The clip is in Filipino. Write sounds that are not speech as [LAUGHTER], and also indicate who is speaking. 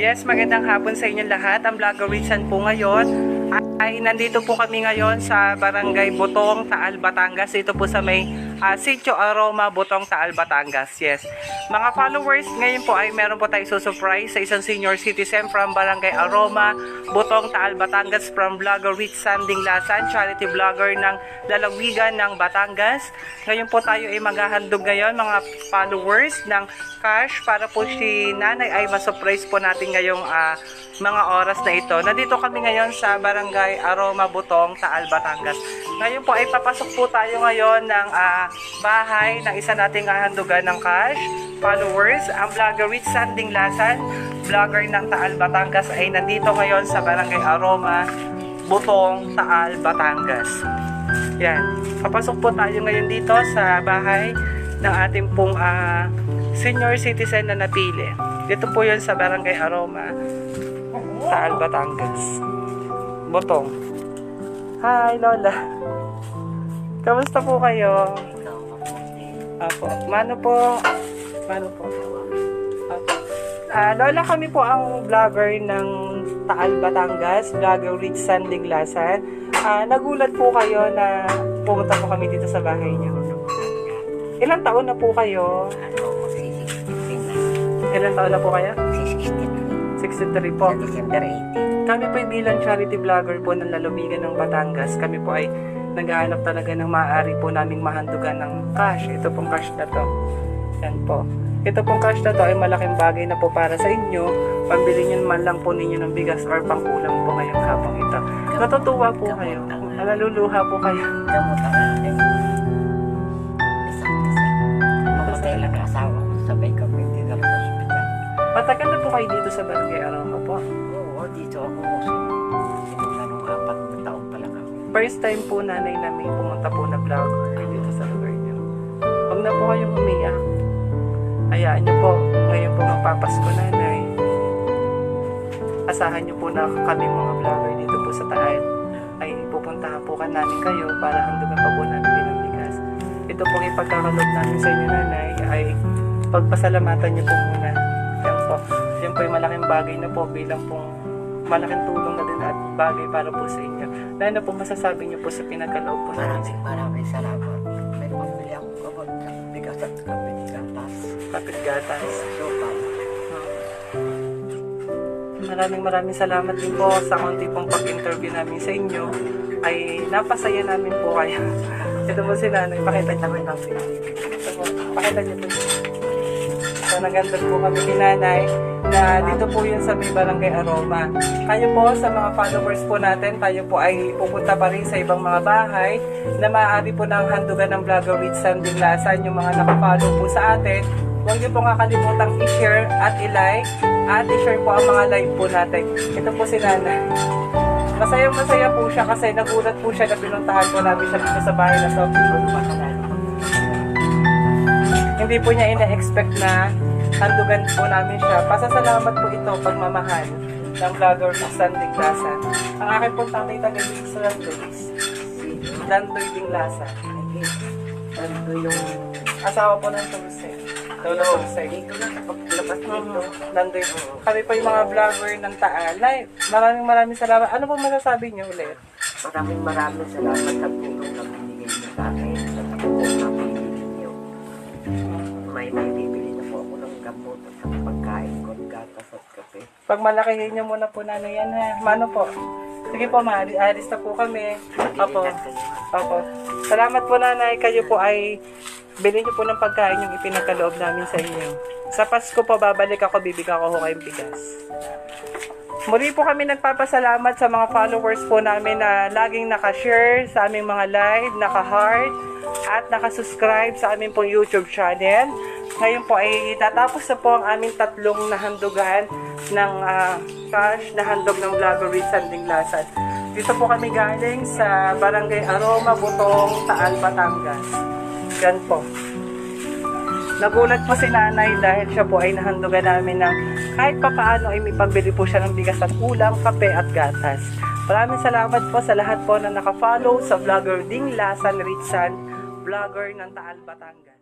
Speaker 1: Yes, magandang hapon sa inyo lahat. Ang Vlogger Ritsan po ngayon ay nandito po kami ngayon sa Barangay Butong, Taal, Batangas. Ito po sa may uh, Sitio Aroma, Butong, Taal, Batangas. Yes. Mga followers, ngayon po ay meron po tayo surprise sa isang senior citizen from Barangay Aroma, Butong, Taal, Batangas from Vlogger Ritsan Dinglasan, charity vlogger ng Lalawigan ng Batangas. Ngayon po tayo ay maghahandog ngayon mga followers ng cash para po si nanay ay masurprise po natin ngayong ah, mga oras na ito. Nandito kami ngayon sa Barangay Aroma Butong, Taal, Batangas. Ngayon po ay papasok po tayo ngayon ng ah, bahay ng isa nating hahandugan ng cash. Followers, ang vlogger Rich Sanding Lasan, vlogger ng Taal, Batangas ay nandito ngayon sa Barangay Aroma Butong, Taal, Batangas. Yan. Papasok po tayo ngayon dito sa bahay ng ating pong ah, senior citizen na napili. Dito po yun sa Barangay Aroma, sa Albatangas. Botong. Hi, Lola. Kamusta po kayo? Apo. Mano po? Mano po? Apo. Ah, Lola, kami po ang vlogger ng Taal, Batangas, vlogger Rich Sanding Lasan. Ah, nagulat po kayo na pumunta po kami dito sa bahay niyo. Ilang taon na po kayo?
Speaker 2: Ano.
Speaker 1: Ilang taon na po kayo? 63
Speaker 2: 63
Speaker 1: po.
Speaker 2: Sa December 18.
Speaker 1: Kami po ay bilang charity vlogger po ng lalawigan ng Batangas. Kami po ay naghahanap talaga ng maaari po naming mahandugan ng cash. Ito pong cash na to. Yan po. Ito pong cash na to ay malaking bagay na po para sa inyo. Pambili nyo man lang po ninyo ng bigas or pangkulang po ngayong hapong ito. Natutuwa po kayo. Naluluha po kayo.
Speaker 2: Gamot ang akin. Isang kasi. Mamatay lang ang asawa ko. Sabay kami sa ospital.
Speaker 1: Matagal na po kayo dito sa Barangay Arama po.
Speaker 2: Oo, dito ako. Sinula nung apat na taon pa lang ako.
Speaker 1: First time po nanay na may pumunta po na vlogger dito sa lugar niyo. Huwag na po kayong umiyak. Hayaan niyo po, ngayon po magpapasko nanay. Asahan niyo po na kami mga vlogger dito po sa Taal ay pupuntahan po ka namin kayo para handugan pa po namin din ang bigas. Ito pong ipagkakalog namin sa inyo nanay ay pagpasalamatan niyo po muna. Yan po. Yung malaking bagay na po bilang pong malaking tulong na din at bagay para po sa inyo. Na ano po masasabi niyo po sa pinagkaloob po namin
Speaker 2: Maraming maraming salamat. May pambili akong gamot ng bigas at kape ni Gatas.
Speaker 1: kapit gatas.
Speaker 2: Sopal.
Speaker 1: Maraming maraming salamat din po sa konti pong pag-interview namin sa inyo. Ay napasaya namin po kayo. [LAUGHS] Ito po si nanay, pakita niyo po namin. Ito po, pakita niyo po. So nagandang po kami ni nanay na dito po yun sa may barangay Aroma. Kayo po sa mga followers po natin, tayo po ay pupunta pa rin sa ibang mga bahay na maaari po ng handugan ng vlogger with Sanding Lasan, yung mga nakafollow po sa atin. Huwag niyo po nga kalimutang i-share at i-like at i-share po ang mga live po natin. Ito po si nanay. Masayang masaya po siya kasi nagulat po siya na pinuntahan po namin siya dito sa bahay na to. Hindi po niya ina-expect na handugan po namin siya. Pasasalamat po ito pagmamahal ng vlogger sa Sanding Lasa. Ang akin po tatay taga dito sa Landoy. Landoy Ding Lasa. Ando yung asawa po ng Tulse. Lola Tulse.
Speaker 2: Dito na paglabas dito.
Speaker 1: Landoy. Kami po yung mga vlogger ng Taal. Nay, maraming maraming salamat. Ano pong masasabi niyo ulit?
Speaker 2: Maraming maraming salamat sa tulong na binigay niyo sa akin sa tulong na binigay niyo. May naibibili gamot at sa pagkain ko, gatas at kape.
Speaker 1: Pag malakihin niyo muna po na yan ha. Mano po? Sige po, maaari alis na po kami. Opo. Opo. Salamat po nanay. Kayo po ay bilhin niyo po ng pagkain yung ipinagkaloob namin sa inyo. Sa Pasko po, babalik ako, bibigyan ko ho kayong bigas. Muli po kami nagpapasalamat sa mga followers po namin na laging nakashare sa aming mga live, naka-heart, at nakasubscribe sa aming pong YouTube channel. Ngayon po ay tatapos na po ang aming tatlong nahandugan ng ah, cash na handog ng Vlogger with Sanding Lasan. Dito po kami galing sa Barangay Aroma, Butong, Taal, Batangas. Yan po. Nagulat po si nanay dahil siya po ay nahandugan namin ng kahit papaano ay may pambili po siya ng bigas at ulam, kape at gatas. Maraming salamat po sa lahat po na nakafollow sa vlogger Ding Lasan Ritsan, vlogger ng Taal, Batangas.